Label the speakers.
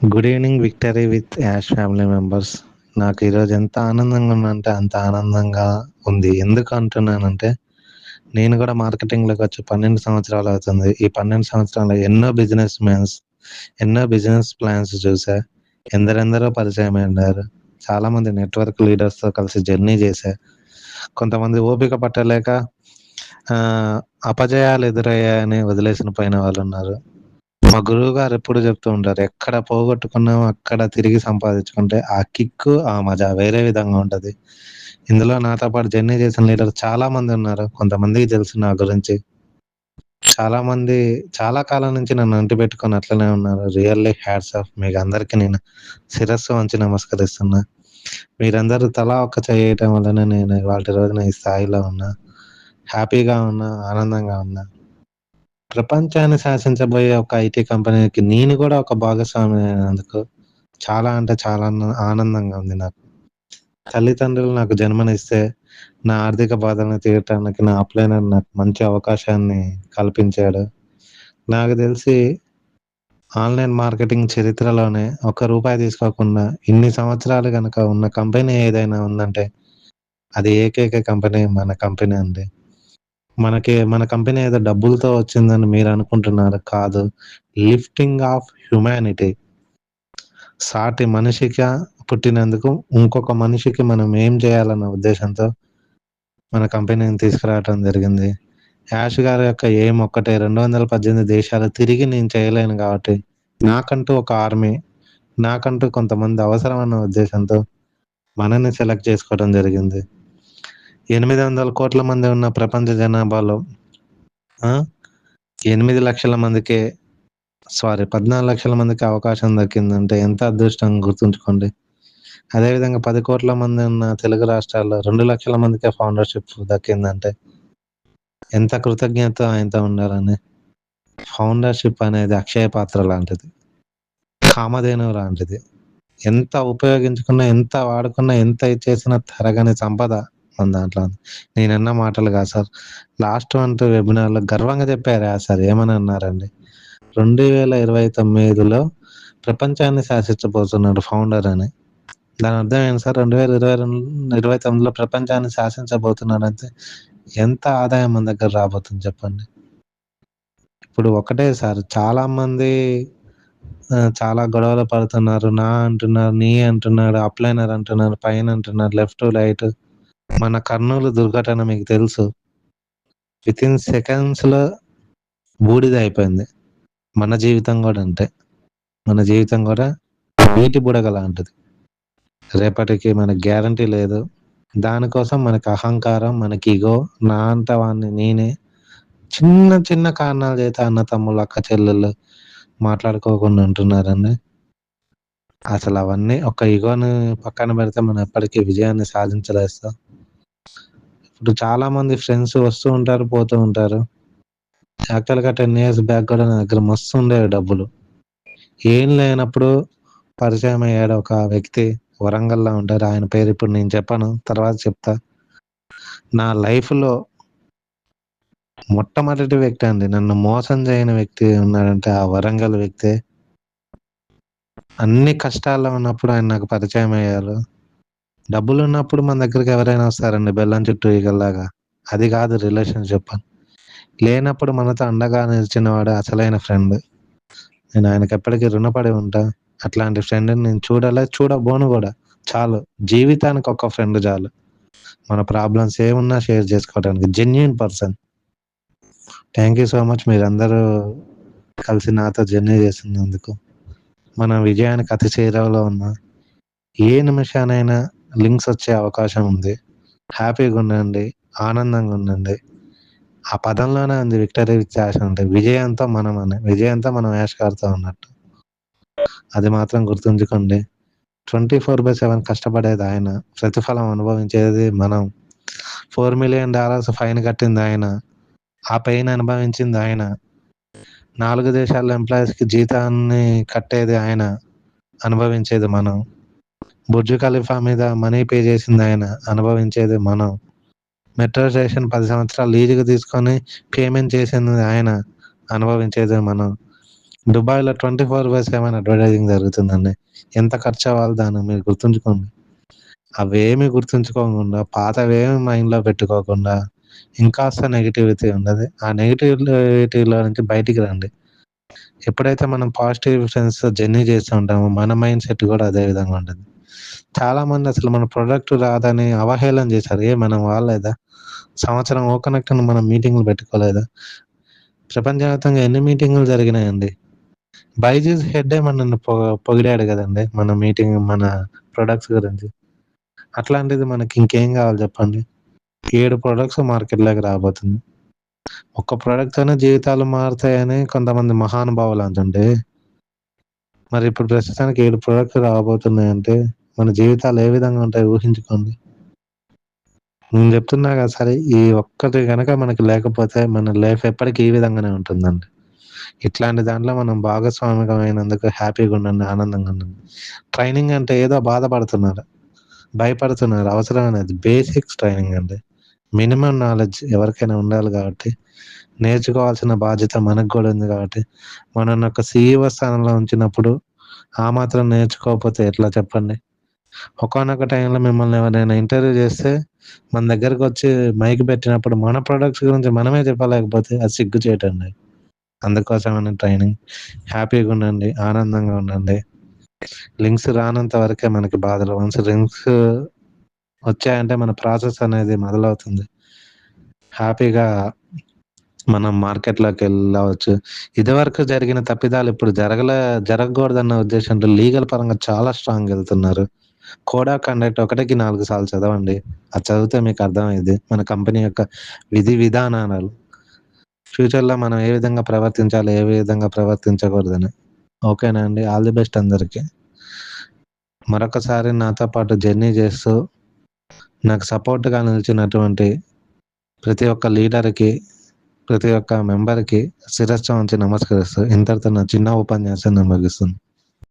Speaker 1: Good evening victory with Yash family members నాకు ఈరోజు ఎంత ఆనందంగా ఉందంటే అంత ఆనందంగా ఉంది. ఎందుకు అంటున్నానంటే నేను కూడా మార్కెటింగ్లోకి వచ్చి పన్నెండు సంవత్సరాలు అవుతుంది. ఈ పన్నెండు సంవత్సరాలు ఎన్నో బిజినెస్ మ్యాన్స్ ఎన్నో బిజినెస్ ప్లాన్స్ చూసా. ఎందరెందరో పరిచయం అయినారు. చాలామంది నెట్వర్క్ లీడర్స్తో కలిసి జర్నీ చేశా కొంతమంది ఓపిక పట్టలేక అపజయాలు ఎదురయ్యాయని వదిలేసిన పోయిన వాళ్ళు ఉన్నారు. మా గురువు గారు ఎప్పుడు చెప్తూ ఉంటారు ఎక్కడ పోగొట్టుకున్నామో అక్కడ తిరిగి సంపాదించుకుంటే ఆ కిక్కు ఆ మజా వేరే విధంగా ఉంటది. ఇందులో నాతో పాటు జర్నీ చేసిన లీడర్ చాలా మంది ఉన్నారు కొంతమందికి తెలుసు నా గురించి. చాలా మంది చాలా కాలం నుంచి నన్ను అంటి పెట్టుకొని అట్లనే ఉన్నారు. రియల్లీ హ్యాట్స్ ఆఫ్ మీకు అందరికి నేను శిరస్సు వంచి నమస్కరిస్తున్నా. మీరందరూ తలా ఒక్క చేయటం వలన నేను వాటి రోజున ఈ స్థాయిలో ఉన్నా. హ్యాపీగా ఉన్నా ఆనందంగా ఉన్నా. ప్రపంచాన్ని శాసించబోయే ఒక ఐటీ కంపెనీకి నేను కూడా ఒక భాగస్వామి అయినందుకు చాలా అంటే చాలా ఆనందంగా ఉంది నాకు. తల్లిదండ్రులు నాకు జన్మనిస్తే నా ఆర్థిక బాధలను తీయటానికి నా అప్లైనర్ నాకు మంచి అవకాశాన్ని కల్పించాడు. నాకు తెలిసి ఆన్లైన్ మార్కెటింగ్ చరిత్రలోనే ఒక రూపాయి తీసుకోకుండా ఇన్ని సంవత్సరాలు కనుక ఉన్న కంపెనీ ఏదైనా ఉందంటే అది ఏకైక కంపెనీ మన కంపెనీ అండి. మనకి మన కంపెనీ ఏదో డబ్బులతో వచ్చిందని మీరు అనుకుంటున్నారు? కాదు. లిఫ్టింగ్ ఆఫ్ హ్యుమానిటీ సాటి మనిషిగా పుట్టినందుకు ఇంకొక మనిషికి మనం ఏం చేయాలన్న ఉద్దేశంతో మన కంపెనీని తీసుకురావటం జరిగింది. యాష్ గారి యొక్క ఏం ఒక్కటే రెండు వందల పద్దెనిమిది దేశాలు తిరిగి నేను చేయలేను కాబట్టి నాకంటూ ఒక ఆర్మీ నాకంటూ కొంతమంది అవసరం అన్న ఉద్దేశంతో మనల్ని సెలెక్ట్ చేసుకోవడం జరిగింది. ఎనిమిది వందల కోట్ల మంది ఉన్న ప్రపంచ జనాభాలో ఎనిమిది లక్షల మందికే సారీ పద్నాలుగు లక్షల మందికి అవకాశం దక్కిందంటే ఎంత అదృష్టం గుర్తుంచుకోండి. అదేవిధంగా పది కోట్ల మంది ఉన్న తెలుగు రాష్ట్రాల్లో రెండు లక్షల మందికే ఫౌండర్షిప్ దక్కిందంటే ఎంత కృతజ్ఞత ఆయనతో ఉండాలని. ఫౌండర్షిప్ అనేది అక్షయ పాత్ర లాంటిది. కామధేను లాంటిది. ఎంత ఉపయోగించుకున్నా ఎంత వాడుకున్నా ఎంత చేసినా తరగని సంపద దాంట్లో ఉంది. నేనన్న మాటలు కాదు సార్. లాస్ట్ మంత్ వెబినార్లో గర్వంగా చెప్పారు సార్? ఏమని అన్నారండి? రెండు వేల ఇరవై తొమ్మిదిలో ప్రపంచాన్ని శాసించబోతున్నాడు ఫౌండర్ అని. దాని అర్థం ఏంటి సార్? రెండు వేల ఇరవై రెండు ఇరవై తొమ్మిదిలో ప్రపంచాన్ని శాసించబోతున్నాడు అంటే ఎంత ఆదాయం మన దగ్గర రాబోతుంది చెప్పండి? ఇప్పుడు ఒకటే సార్. చాలా మంది చాలా గొడవలు పడుతున్నారు. నా అంటున్నారు నీ అంటున్నాడు అప్లైనర్ అంటున్నారు పైన అంటున్నారు లెఫ్ట్ రైట్. మన కర్నూలు దుర్ఘటన మీకు తెలుసు. విత్ ఇన్ సెకండ్స్లో బూడిద అయిపోయింది. మన జీవితం కూడా అంతే. మన జీవితం కూడా నీటి బుడగ లాంటిది. రేపటికి మనకి గ్యారంటీ లేదు. దానికోసం మనకి అహంకారం మనకి ఇగో నా అంట నేనే చిన్న చిన్న కారణాల చేత అన్న తమ్ముళ్ళు అక్క చెల్లెళ్ళు మాట్లాడుకోకుండా ఉంటున్నారండి. అసలు అవన్నీ ఒక ఇగోని పక్కన పెడితే మనం ఎప్పటికీ విజయాన్ని సాధించలేస్తాం. ఇప్పుడు చాలా మంది ఫ్రెండ్స్ వస్తూ ఉంటారు పోతూ ఉంటారు. యాక్చువల్గా టెన్ ఇయర్స్ బ్యాక్ కూడా నా దగ్గర మస్తు ఉండేవి డబ్బులు. ఏం లేనప్పుడు పరిచయం అయ్యాడు ఒక వ్యక్తి వరంగల్లో ఉంటారు ఆయన పేరు ఇప్పుడు నేను చెప్పాను తర్వాత చెప్తా. నా లైఫ్లో మొట్టమొదటి వ్యక్తి అండి నన్ను మోసం చేయని వ్యక్తి ఉన్నాడంటే ఆ వరంగల్ వ్యక్తే. అన్ని కష్టాల్లో ఉన్నప్పుడు ఆయన నాకు పరిచయం అయ్యారు. డబ్బులు ఉన్నప్పుడు మన దగ్గరికి ఎవరైనా వస్తారండి బెల్లం చుట్టూ ఈగల్లాగా. అది కాదు రిలేషన్షిప్ లేనప్పుడు మనతో అండగా నిలిచిన వాడు అసలైన ఫ్రెండ్. నేను ఆయనకి ఎప్పటికీ రుణపడి ఉంటా. అట్లాంటి ఫ్రెండ్ని నేను చూడాలి చూడబోను కూడా. చాలు. జీవితానికి ఒక్క ఫ్రెండ్ చాలు. మన ప్రాబ్లమ్స్ ఏమున్నా షేర్ చేసుకోవడానికి genuine person. Thank you so much మీరందరూ కలిసి నాతో జర్నీ చేసినందుకు. మన విజయానికి అతి చేరవలో ఉన్న. ఏ నిమిషానైనా లింక్స్ వచ్చే అవకాశం ఉంది. హ్యాపీగా ఉండండి ఆనందంగా ఉండండి. ఆ పదంలోనే ఉంది విక్టరీ విత్ యాష్ అంటే విజయంతో మనం అని విజయంతో మనం యాష్ గారితో ఉన్నట్టు. అది మాత్రం గుర్తుంచుకోండి. ట్వంటీ ఫోర్ బై సెవెన్ కష్టపడేది ఆయన ప్రతిఫలం అనుభవించేది మనం. ఫోర్ మిలియన్ డాలర్స్ ఫైన్ కట్టింది ఆయన ఆ పెయిన్ అనుభవించింది ఆయన. నాలుగు దేశాల ఎంప్లాయీస్కి జీతాన్ని కట్టేది ఆయన అనుభవించేది మనం. బుర్జు ఖలీఫా మీద మనీ పే చేసింది ఆయన అనుభవించేది మనం మెట్రో స్టేషన్ పది సంవత్సరాలు లీజుకు తీసుకొని పేమెంట్ చేసింది ఆయన అనుభవించేది మనం దుబాయ్‌లో 24/7 అడ్వర్టైజింగ్ జరుగుతుందండి. ఎంత ఖర్చు అవ్వాలి దాన్ని మీరు గుర్తుంచుకోండి. అవేమి గుర్తుంచుకోకుండా, పాతవేమి మైండ్‌లో పెట్టుకోకుండా, ఇంకాస్త నెగిటివిటీ ఉండదు ఆ నెగిటివిటీలో నుంచి బయటికి రండి. ఎప్పుడైతే మనం పాజిటివ్ ఫ్రెండ్స్ జర్నీ చేస్తూ ఉంటామో, మన మైండ్ సెట్ కూడా అదే విధంగా ఉంటుంది చాలా మంది అసలు మన ప్రొడక్ట్ రాదని అవహేళన చేశారు. ఏ మనం వాళ్ళేదా సంవత్సరం ఓ ఓకనెక్ట్‌ని మనం మీటింగ్లు పెట్టుకోలేదా? ప్రపంచవ్యాప్తంగా ఎన్ని మీటింగులు జరిగినాయండి. బైజీస్ హెడ్డే మనల్ని పొగ పొగిడాడు కదండి మన మీటింగ్ మన ప్రొడక్ట్స్ గురించి. అట్లాంటిది మనకి ఇంకేం కావాలి చెప్పండి ఏడు ప్రొడక్ట్స్ మార్కెట్‌లోకి రాబోతుంది. ఒక్క ప్రొడక్ట్‌తోనే జీవితాలు మారుతాయని కొంతమంది మహానుభావులు అంటుంటే మరి ఇప్పుడు ప్రస్తుతానికి ఏడు ప్రొడక్ట్స్ రాబోతున్నాయంటే, మన జీవితాలు ఏ విధంగా ఉంటాయి ఊహించుకోండి. నేను చెప్తున్నా కదా! సరే ఈ ఒక్కటి కనుక మనకి లేకపోతే మన లైఫ్ ఎప్పటికీ ఈ విధంగానే ఉంటుందండి. ఇట్లాంటి దాంట్లో మనం భాగస్వామికమైనందుకు హ్యాపీగా ఉండండి. ఆనందంగా ఉండండి. ట్రైనింగ్ అంటే ఏదో బాధపడుతున్నారు. భయపడుతున్నారు. అవసరమైనది. బేసిక్స్ ట్రైనింగ్ అండి. మినిమం నాలెడ్జ్ ఎవరికైనా ఉండాలి కాబట్టి, నేర్చుకోవాల్సిన బాధ్యత మనకు కూడా ఉంది కాబట్టి, మనల్ని ఒక సీఈఓ స్థానంలో ఉంచినప్పుడు, ఆ మాత్రం నేర్చుకోకపోతే ఎట్లా చెప్పండి? ఒకనొక టైంలో మిమ్మల్ని ఎవరైనా ఇంటర్వ్యూ చేస్తే, మన దగ్గరకొచ్చి మైక్ పెట్టినప్పుడు మన ప్రొడక్ట్స్ గురించి మనమే చెప్పలేకపోతే అది సిగ్గు చేయటండి అందుకోసమని ట్రైనింగ్. హ్యాపీగా ఉండండి. ఆనందంగా ఉండండి. లింక్స్ రానంత వరకే మనకి బాధలు. వన్స్ లింక్స్ వచ్చాయంటే మన ప్రాసెస్ అనేది మొదలవుతుంది. హ్యాపీగా మనం మార్కెట్లోకి వెళ్ళవచ్చు ఇదివరకు జరిగిన తప్పిదాలు ఇప్పుడు జరగలే జరగకూడదన్న ఉద్దేశంతో లీగల్ పరంగా చాలా స్ట్రాంగ్ వెళ్తున్నారు కోడా కండక్ట్ ఒకటికి నాలుగు సార్లు చదవండి. అది చదివితే మీకు అర్థమైంది మన కంపెనీ యొక్క విధి విధానాలు. ఫ్యూచర్‌లో మనం ఏ విధంగా ప్రవర్తించాలి, ఏ విధంగా ప్రవర్తించకూడదని. ఓకేనా అండి. ఆల్ ది బెస్ట్ అందరికి. మరొకసారి నాతో పాటు జర్నీ చేస్తూ, నాకు సపోర్ట్‌గా నిలిచినటువంటి ప్రతి ఒక్క లీడర్‌కి, ప్రతి ఒక్క మెంబర్‌కి శిరస్సు ఉంచి నమస్కరిస్తూ, ఇంతటితో నా చిన్న ఉపన్యాసాన్ని ముగిస్తుంది